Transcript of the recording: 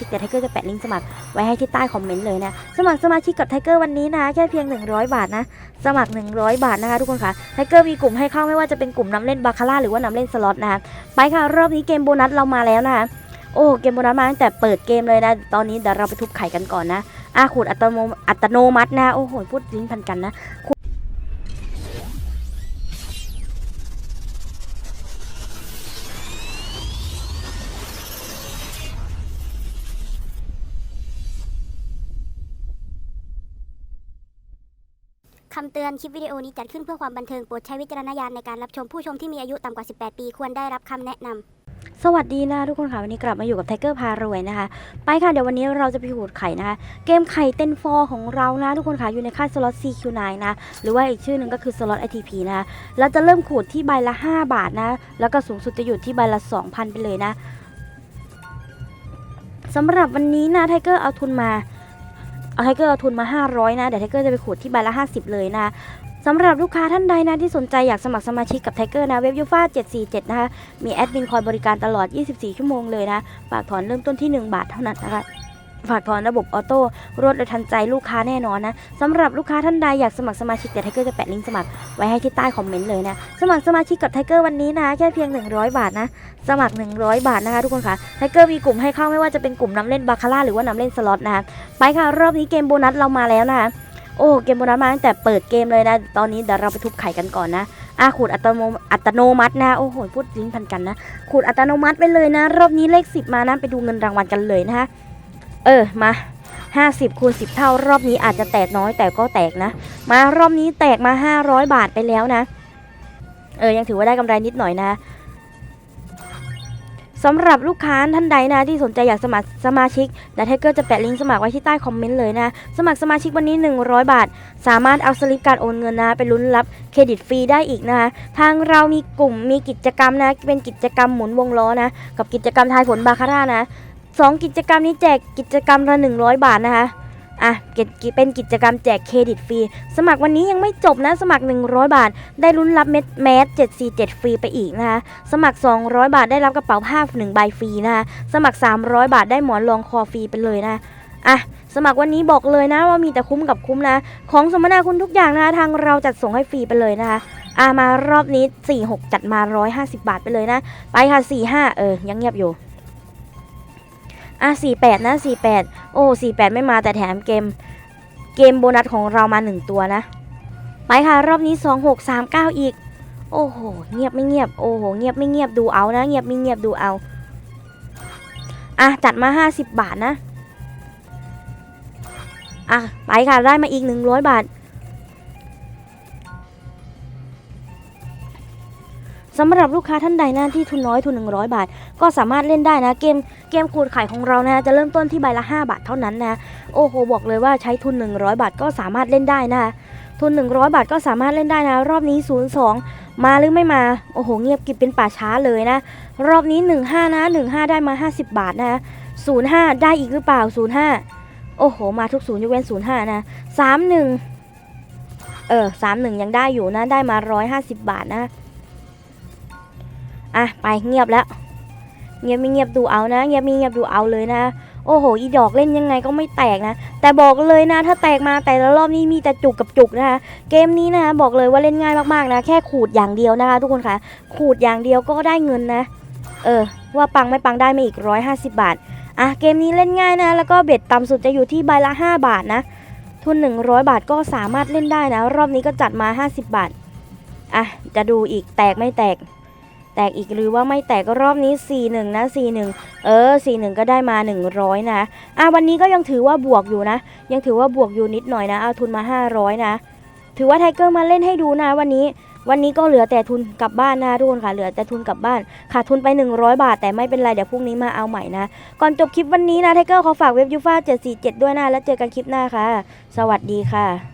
ชิกแต่ไทเกอร์จะแปะลิงก์สมัครไว้ให้ที่ใต้คอมเมนต์เลยนะ สมัครสมาชิกกับไทเกอร์วันนี้นะแค่เพียง 100 บาทนะ สมัคร 100 บาทนะคะทุกคนค่ะไทเกอร์มีกลุ่มให้เข้าไม่ว่าจะเป็นกลุ่มน้ำเล่นบาคาร่าหรือว่าน้ำเล่นสล็อตนะคะไปค่ะ รอบนี้เกมโบนัสเรามาแล้วนะคะโอ้เกมโบนัสมาตั้งแต่เปิดเกมเลยนะ ตอนนี้เดี๋ยวเราไปทุบไข่กันก่อนนะอาขูดอัตโนอัตโนมัตินะโอ้โหพูดลิ้นพันกันนะ คำเตือนคลิปวิดีโอนี้จัดขึ้นเพื่อความบันเทิงโปรดใช้วิจารณญาณในการรับชมผู้ชมที่มีอายุต่ำกว่า 18 ปีควรได้รับคำแนะนำสวัสดีนะทุกคนค่ะวันนี้กลับมาอยู่กับไทเกอร์พารวยนะคะ ไปค่ะเดี๋ยววันนี้เราจะไปขูดไข่นะคะ เกมไข่เต้นฟอของเรานะทุกคนค่ะอยู่ในค่ายสล็อต CQ9 นะหรือว่าอีกชื่อหนึ่งก็คือสล็อต ITP นะคะเราจะเริ่มขูดที่ใบละ 5 บาทนะแล้วก็สูงสุดจะอยู่ที่ใบละ 2,000 ไปเลยนะสำหรับวันนี้นะไทเกอร์เอาทุนมา เอาไทเกอร์ทุนมา 500 นะเดี๋ยวไทเกอร์จะไปขูดที่ใบละ 50 เลยนะสำหรับลูกค้าท่านใดนะที่สนใจอยากสมัครสมาชิกกับไทเกอร์นะเว็บยูฟ่า747 นะคะ มีแอดมินคอยบริการตลอด 24 ชั่วโมงเลยนะ ฝากถอนเริ่มต้นที่ 1 บาทเท่านั้นนะคะ ฝากถอนระบบออโต้รวดเร็วทันใจลูกค้าแน่นอนนะสำหรับลูกค้าท่านใดอยากสมัครสมาชิกเดี๋ยวไทเกอร์จะแปะลิงก์สมัครไว้ให้ที่ใต้คอมเมนต์เลยนะสมัครสมาชิกกับไทเกอร์วันนี้นะแค่เพียง 100 บาทนะสมัคร 100 บาทนะคะทุกคนค่ะไทเกอร์มีกลุ่มให้เข้าไม่ว่าจะเป็นกลุ่มน้ำเล่นบาคาร่าหรือว่าน้ำเล่นสล็อตนะคะไปค่ะรอบนี้เกมโบนัสเรามาแล้วนะคะโอ้เกมโบนัสมาตั้งแต่เปิดเกมเลยนะ ตอนนี้เดี๋ยวเราไปทุบไข่กันก่อนนะอาขูดอัตโนอัตโนมัตินะโอ้โหพูดลิ้นพันกันนะขูดอัตโนมัติไปเลยนะ รอบนี้เลข10มานะไปดูเงินรางวัลกันเลยนะคะ เออมา 50คูณ10 เท่ารอบนี้อาจจะแตกน้อยแต่ก็แตกนะ มารอบนี้แตกมา 500 บาทไปแล้วนะ เออยังถือว่าได้กำไรนิดหน่อยนะสำหรับลูกค้าท่านใดนะที่สนใจอยากสมัครสมาชิกเดี๋ยวไทเกอร์จะแปะลิงก์สมัครไว้ที่ใต้คอมเมนต์เลยนะ สมัครสมาชิกวันนี้ 100 บาท สามารถเอาสลิปการโอนเงินนะ ไปลุ้นรับเครดิตฟรีได้อีกนะคะทางเรามีกลุ่มมีกิจกรรมนะ เป็นกิจกรรมหมุนวงล้อนะ กับกิจกรรมทายผลบาคาร่านะ สองกิจกรรมนี้แจกกิจกรรมละ100 บาทนะคะอะเป็นกิจกรรมแจกเครดิตฟรี สมัครวันนี้ยังไม่จบนะ สมัคร 100 บาท ได้ลุ้นรับเม็ดแมส747 ฟรีไปอีกนะคะ สมัคร 200 บาทได้รับกระเป๋าผ้าหนึ่งใบฟรีนะคะ สมัคร 300 บาทได้หมอนรองคอฟรีไปเลยนะ อะ สมัครวันนี้บอกเลยนะว่ามีแต่คุ้มกับคุ้มนะ ของสมนาคุณทุกอย่างนะคะทางเราจัดส่งให้ฟรีไปเลยนะคะอะมารอบนี้ 46 จัดมา 150 บาทไปเลยนะ ไปค่ะ 45 เออ ยังเงียบอยู่ อะ48 นะ 48 โอ้48 ไม่มาแต่แถมเกม เกมโบนัสของเรามา 1 ตัวนะ ไปค่ะ รอบนี้ 26 39 อีก โอ้โห เงียบไม่เงียบ โอ้โห เงียบไม่เงียบ ดูเอานะ เงียบไม่เงียบ ดูเอา อะ จัดมา 50 บาทนะ อะ ไปค่ะ ได้มาอีก 100 บาท สำหรับลูกค้าท่านใดนะที่ทุนน้อยทุน 100 บาท ก็สามารถเล่นได้นะเกมเกมขูดไข่ของเรานะจะเริ่มต้นที่ใบละ 5 บาทเท่านั้นนะโอ้โหบอกเลยว่าใช้ทุน 100 บาทก็สามารถเล่นได้นะทุน 100 บาทก็สามารถเล่นได้นะ รอบนี้ 02 มาหรือไม่มาโอ้โหเงียบกิบเป็นป่าช้าเลยนะ รอบนี้ 15 นะ 15 ได้มา 50 บาทนะ05 ได้อีกหรือเปล่า 05 โอ้โห มาทุกศูนย์ยกเว้น 05 นะ 31 เออ 31 ยังได้อยู่นะ ได้มา 150 บาทนะ อะไปเงียบแล้ว เงียบไม่เงียบดูเอานะ เงียบไม่เงียบดูเอาเลยนะ โอ้โห อีดอกเล่นยังไงก็ไม่แตกนะ แต่บอกเลยนะ ถ้าแตกมาแต่ละรอบนี้มีแต่จุกกับจุกนะคะ เกมนี้นะบอกเลยว่าเล่นง่ายมากๆนะ แค่ขูดอย่างเดียวนะคะ ทุกคนค่ะ ขูดอย่างเดียวก็ได้เงินนะ เออ ว่าปังไม่ปังได้มาอีก 150 บาท อะ เกมนี้เล่นง่ายนะ แล้วก็เบ็ดต่ำสุดจะอยู่ที่ใบละ 5 บาทนะ ทุน 100 บาทก็สามารถเล่นได้นะ รอบนี้ก็จัดมา 50 บาท อะ จะดูอีกแตกไม่แตก แตกอีกหรือว่าไม่แตกก็รอบนี้ 4-1 นะ 4-1 เออ 4-1 ก็ได้มา 100 นะ อะวันนี้ก็ยังถือว่าบวกอยู่นะ ยังถือว่าบวกอยู่นิดหน่อยนะ เอาทุนมา 500 นะ ถือว่าไทเกอร์มาเล่นให้ดูนะวันนี้วันนี้ก็เหลือแต่ทุนกลับบ้านนะทุกคนค่ะ เหลือแต่ทุนกลับบ้าน ขาดทุนไป 100 บาท แต่ไม่เป็นไร เดี๋ยวพรุ่งนี้มาเอาใหม่นะ ก่อนจบคลิปวันนี้นะไทเกอร์ขอฝากเว็บยูฟ่า747 ด้วยนะ แล้วเจอกันคลิปหน้าค่ะ สวัสดีค่ะ